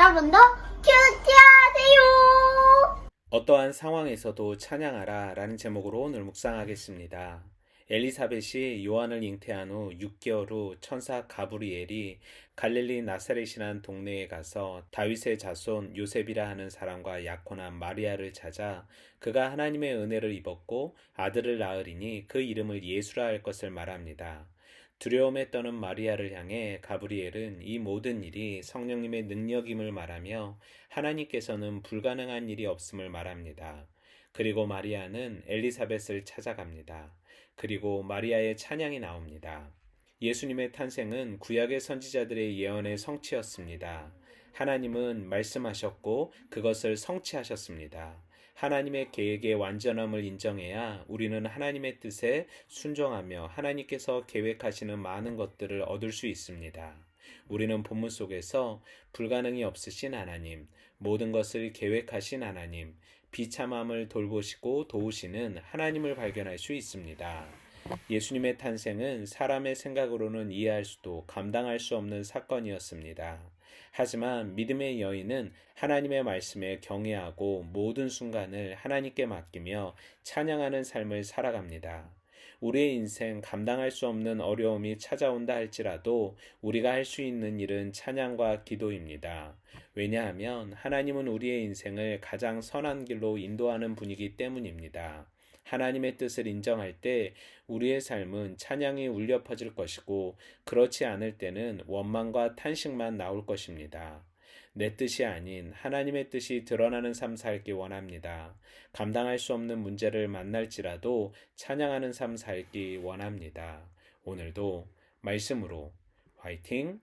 여러분도 큐티하세요. 어떠한 상황에서도 찬양하라 라는 제목으로 오늘 묵상하겠습니다. 엘리사벳이 요한을 잉태한 후 6개월 후 천사 가브리엘이 갈릴리 나사렛이라는 동네에 가서 다윗의 자손 요셉이라 하는 사람과 약혼한 마리아를 찾아 그가 하나님의 은혜를 입었고 아들을 낳으리니 그 이름을 예수라 할 것을 말합니다. 두려움에 떠는 마리아를 향해 가브리엘은 이 모든 일이 성령님의 능력임을 말하며 하나님께서는 불가능한 일이 없음을 말합니다. 그리고 마리아는 엘리사벳을 찾아갑니다. 그리고 마리아의 찬양이 나옵니다. 예수님의 탄생은 구약의 선지자들의 예언의 성취였습니다. 하나님은 말씀하셨고 그것을 성취하셨습니다. 하나님의 계획의 완전함을 인정해야 우리는 하나님의 뜻에 순종하며 하나님께서 계획하시는 많은 것들을 얻을 수 있습니다. 우리는 본문 속에서 불가능이 없으신 하나님, 모든 것을 계획하신 하나님, 비참함을 돌보시고 도우시는 하나님을 발견할 수 있습니다. 예수님의 탄생은 사람의 생각으로는 이해할 수도 감당할 수 없는 사건이었습니다. 하지만 믿음의 여인은 하나님의 말씀에 경외하고 모든 순간을 하나님께 맡기며 찬양하는 삶을 살아갑니다. 우리의 인생 감당할 수 없는 어려움이 찾아온다 할지라도 우리가 할 수 있는 일은 찬양과 기도입니다. 왜냐하면 하나님은 우리의 인생을 가장 선한 길로 인도하는 분이기 때문입니다. 하나님의 뜻을 인정할 때 우리의 삶은 찬양이 울려 퍼질 것이고 그렇지 않을 때는 원망과 탄식만 나올 것입니다. 내 뜻이 아닌 하나님의 뜻이 드러나는 삶 살기 원합니다. 감당할 수 없는 문제를 만날지라도 찬양하는 삶 살기 원합니다. 오늘도 말씀으로 화이팅!